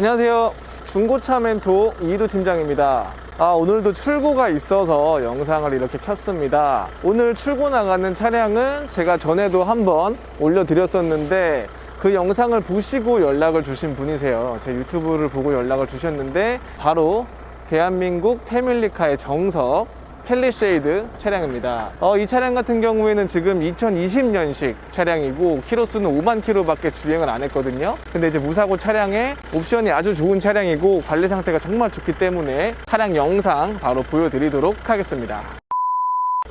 안녕하세요. 중고차 멘토 이도 팀장입니다. 아, 오늘도 출고가 있어서 영상을 이렇게 켰습니다. 오늘 출고 나가는 차량은 제가 전에도 한번 올려드렸었는데 그 영상을 보시고 연락을 주신 분이세요. 제 유튜브를 보고 연락을 주셨는데 바로 대한민국 패밀리카의 정석 펠리쉐이드 차량입니다. 어, 이 차량 같은 경우에는 지금 2020년식 차량이고 키로수는 5만 킬로밖에 주행을 안 했거든요. 근데 이제 무사고 차량에 옵션이 아주 좋은 차량이고 관리 상태가 정말 좋기 때문에 차량 영상 바로 보여드리도록 하겠습니다.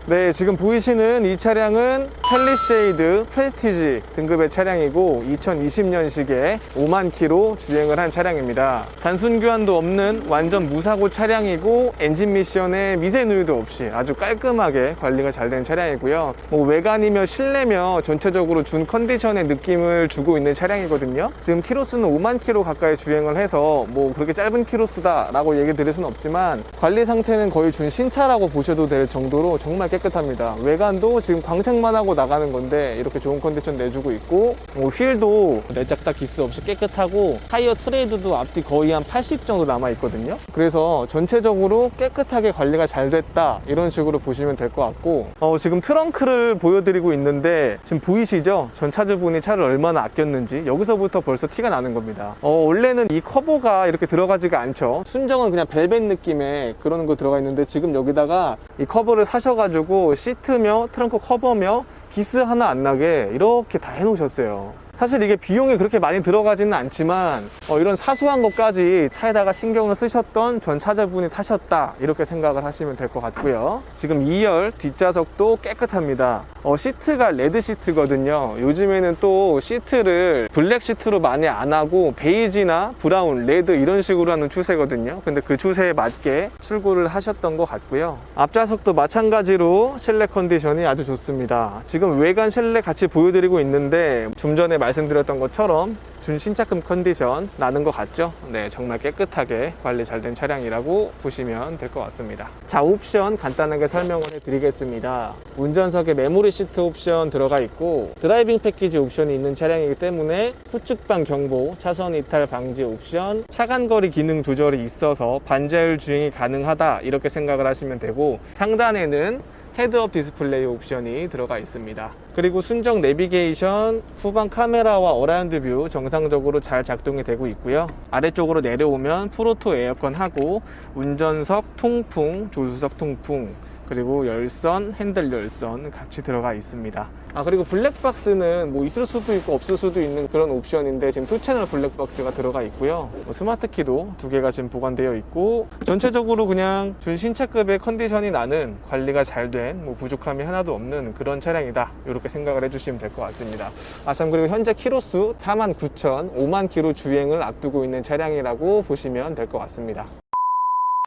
네, 지금 보이시는 이 차량은 펠리쉐이드 프레스티지 등급의 차량이고 2020년식에 5만 킬로 주행을 한 차량입니다. 단순 교환도 없는 완전 무사고 차량이고 엔진 미션에 미세 누유도 없이 아주 깔끔하게 관리가 잘 된 차량이고요. 뭐 외관이며 실내며 전체적으로 준 컨디션의 느낌을 주고 있는 차량이거든요. 지금 키로수는 5만 킬로 가까이 주행을 해서 뭐 그렇게 짧은 키로수다라고 얘기 드릴 수는 없지만 관리 상태는 거의 준 신차라고 보셔도 될 정도로 정말 깨끗 합니다. 외관도 지금 광택만 하고 나가는 건데 이렇게 좋은 컨디션 내주고 있고 뭐 휠도 내짝다 기스 없이 깨끗하고 타이어 트레이드도 앞뒤 거의 한 80 정도 남아 있거든요. 그래서 전체적으로 깨끗하게 관리가 잘 됐다 이런 식으로 보시면 될 것 같고 어, 지금 트렁크를 보여드리고 있는데 지금 보이시죠? 전 차주분이 차를 얼마나 아꼈는지 여기서부터 벌써 티가 나는 겁니다. 어, 원래는 이 커버가 이렇게 들어가지가 않죠. 순정은 그냥 벨벳 느낌의 그런 거 들어가 있는데 지금 여기다가 이 커버를 사셔가지고 시트며 트렁크 커버며 기스 하나 안 나게 이렇게 다 해놓으셨어요. 사실 이게 비용이 그렇게 많이 들어가지는 않지만 어, 이런 사소한 것까지 차에다가 신경을 쓰셨던 전 차주분이 타셨다 이렇게 생각을 하시면 될 것 같고요. 지금 2열 뒷좌석도 깨끗합니다. 어, 시트가 레드 시트거든요. 요즘에는 또 시트를 블랙 시트로 많이 안 하고 베이지나 브라운, 레드 이런 식으로 하는 추세거든요. 근데 그 추세에 맞게 출고를 하셨던 것 같고요. 앞좌석도 마찬가지로 실내 컨디션이 아주 좋습니다. 지금 외관 실내 같이 보여드리고 있는데 좀 전에 말 씀드렸던 것처럼 준 신차급 컨디션 나는 것 같죠? 네, 정말 깨끗하게 관리 잘 된 차량이라고 보시면 될 것 같습니다. 자, 옵션 간단하게 설명을 해드리겠습니다. 운전석에 메모리 시트 옵션 들어가 있고 드라이빙 패키지 옵션이 있는 차량이기 때문에 후측방 경보, 차선 이탈 방지 옵션, 차간거리 기능 조절이 있어서 반자율 주행이 가능하다 이렇게 생각을 하시면 되고 상단에는 헤드업 디스플레이 옵션이 들어가 있습니다. 그리고 순정 내비게이션, 후방 카메라와 어라운드 뷰 정상적으로 잘 작동이 되고 있고요. 아래쪽으로 내려오면 프로토 에어컨 하고 운전석 통풍, 조수석 통풍, 그리고 열선, 핸들 열선 같이 들어가 있습니다. 아, 그리고 블랙박스는 뭐 있을 수도 있고 없을 수도 있는 그런 옵션인데 지금 투 채널 블랙박스가 들어가 있고요. 뭐 스마트 키도 두 개가 지금 보관되어 있고 전체적으로 그냥 준 신차급의 컨디션이 나는 관리가 잘 된 뭐 부족함이 하나도 없는 그런 차량이다. 이렇게 생각을 해주시면 될 것 같습니다. 아, 참 그리고 현재 키로수 49,000, 5만 킬로 주행을 앞두고 있는 차량이라고 보시면 될 것 같습니다.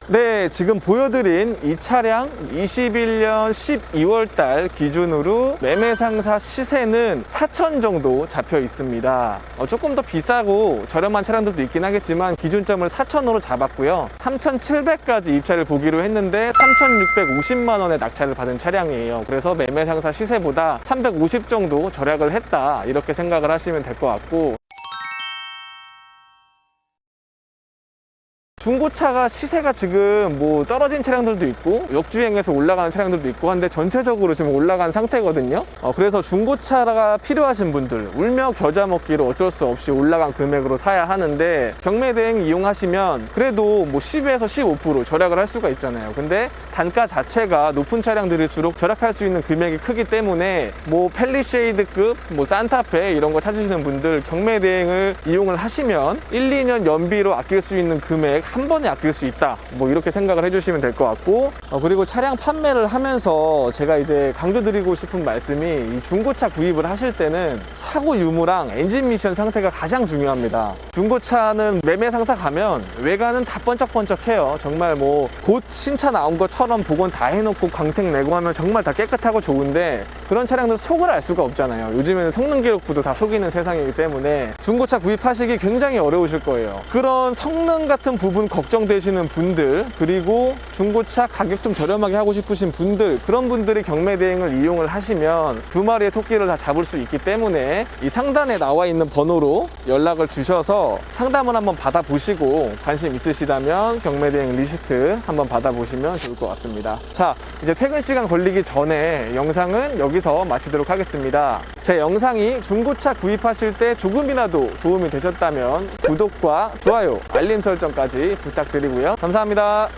네, 지금 보여드린 이 차량 21년 12월 달 기준으로 매매 상사 시세는 4천 정도 잡혀 있습니다. 어, 조금 더 비싸고 저렴한 차량들도 있긴 하겠지만 기준점을 4천으로 잡았고요. 3,700까지 입찰을 보기로 했는데 3,650만 원의 낙찰을 받은 차량이에요. 그래서 매매 상사 시세보다 350 정도 절약을 했다 이렇게 생각을 하시면 될 것 같고 중고차가 시세가 지금 뭐 떨어진 차량들도 있고 역주행해서 올라가는 차량들도 있고 한데 전체적으로 지금 올라간 상태거든요. 어, 그래서 중고차가 필요하신 분들 울며 겨자 먹기로 어쩔 수 없이 올라간 금액으로 사야 하는데 경매 대행 이용하시면 그래도 뭐 10에서 15% 절약을 할 수가 있잖아요. 근데 단가 자체가 높은 차량들일수록 절약할 수 있는 금액이 크기 때문에 뭐 펠리쉐이드급, 뭐 산타페 이런 거 찾으시는 분들 경매 대행을 이용을 하시면 1, 2년 연비로 아낄 수 있는 금액 한 번에 아낄 수 있다. 뭐 이렇게 생각을 해주시면 될 것 같고 어, 그리고 차량 판매를 하면서 제가 이제 강조드리고 싶은 말씀이 이 중고차 구입을 하실 때는 사고 유무랑 엔진 미션 상태가 가장 중요합니다. 중고차는 매매 상사 가면 외관은 다 번쩍번쩍해요. 정말 뭐 곧 신차 나온 것처럼 복원 다 해놓고 광택 내고 하면 정말 다 깨끗하고 좋은데 그런 차량들 속을 알 수가 없잖아요. 요즘에는 성능 기록부도 다 속이는 세상이기 때문에 중고차 구입하시기 굉장히 어려우실 거예요. 그런 성능 같은 부분 부분 걱정되시는 분들 그리고 중고차 가격 좀 저렴하게 하고 싶으신 분들 그런 분들이 경매 대행을 이용을 하시면 두 마리의 토끼를 다 잡을 수 있기 때문에 이 상단에 나와 있는 번호로 연락을 주셔서 상담을 한번 받아보시고 관심 있으시다면 경매 대행 리스트 한번 받아보시면 좋을 것 같습니다. 자, 이제 퇴근 시간 걸리기 전에 영상은 여기서 마치도록 하겠습니다. 제 영상이 중고차 구입하실 때 조금이라도 도움이 되셨다면 구독과 좋아요, 알림 설정까지 부탁드리고요. 감사합니다.